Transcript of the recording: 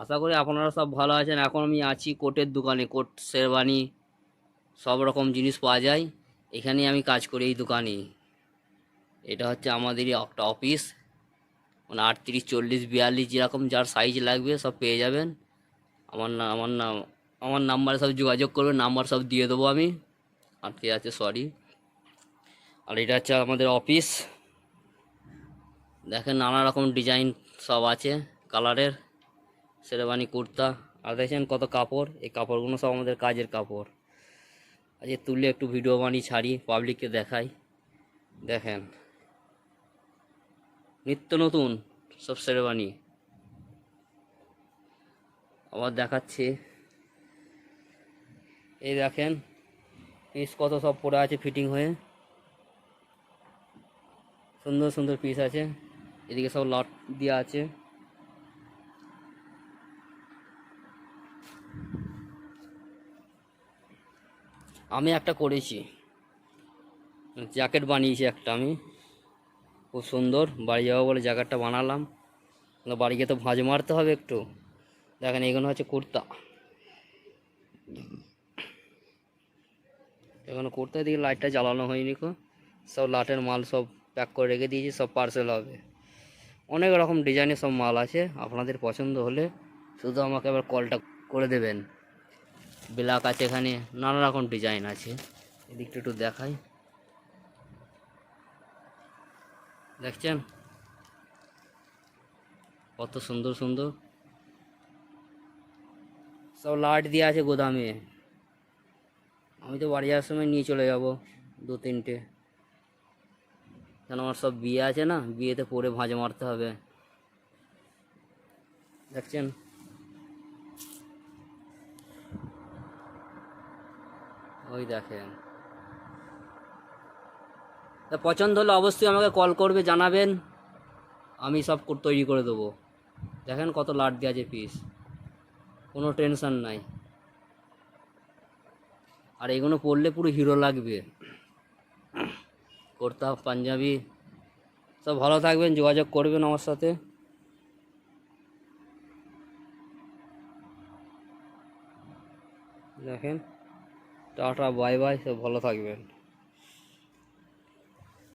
আশা করি আপনারা সব ভালো আছেন। এখন আমি আছি কোটের দোকানে, কোট শেরবানি সব রকম জিনিস পাওয়া যায়। এখানেই আমি কাজ করি এই দোকানে। এটা হচ্ছে আমাদেরই একটা অফিস। মানে আটত্রিশ, চল্লিশ, বিয়াল্লিশ যেরকম যার সাইজ লাগবে সব পেয়ে যাবেন। আমার না, আমার নাম আমার নাম্বারে সব যোগাযোগ করবেন নাম্বার সব দিয়ে দেবো আমি। আর কে আছে সরি আর এটা হচ্ছে আমাদের অফিস দেখেন নানা রকম ডিজাইন সব আছে কালারের শেরবানি কুর্তা। আর দেখছেন কত কাপড়, এই কাপড়গুলো সব আমাদের কাজের কাপড়। আজকে তুললে একটু ভিডিও বানিয়ে ছাড়ি পাবলিককে দেখাই। দেখেন। নিত্য নতুন সব শেরবানি আবার দেখাচ্ছে। এই দেখেন পিস কত সব পড়ে আছে ফিটিং হয়ে। সুন্দর সুন্দর পিস আছে। এদিকে সব লট দেওয়া আছে। আমি একটা করেছি। জ্যাকেট বানিয়েছি একটা আমি। খুব সুন্দর। বাড়ি যাব বলে জ্যাকেটটা বানালাম। বাড়ি গিয়ে তো ভাঁজ মারতে হবে একটু। দেখেন এগুলো হচ্ছে কুর্তা। এখানে কুর্তা দিকে লাইটটা জ্বালানো হয়নি কো সব লাটের মাল সব প্যাক করে রেখে দিয়েছি, সব পার্সেল হবে। অনেক রকম ডিজাইনের সব মাল আছে। আপনাদের পছন্দ হলে শুধু আমাকে আবার কলটা করে দেবেন। ব্ল্যাক আছে এখানে, নানা রকম ডিজাইন আছে। এদিকটা একটু দেখাই। দেখছেন? কত সুন্দর সুন্দর। সব লাইট দিয়ে আছে গোদামে। আমি তো বাড়ি যাওয়ার সময় নিয়ে চলে যাব, দু তিনটে। কেন আমার সব বিয়ে আছে না? বিয়েতে পরে ভাঁজ মারতে হবে। দেখছেন? ওই দেখেন। পছন্দ হলে অবশ্যই আমাকে কল করবে, জানাবেন। আমি সব তৈরি করে দেবো। দেখেন কত লাট দেওয়া আছে পিস কোনো টেনশন নাই। আর এগুলো পড়লে পুরো হিরো লাগবে। কুর্তা পাঞ্জাবি, সব ভালো থাকবেন, যোগাযোগ করবেন আমার সাথে। দেখেন। টাটা বাই বাই ভালো থাকবেন।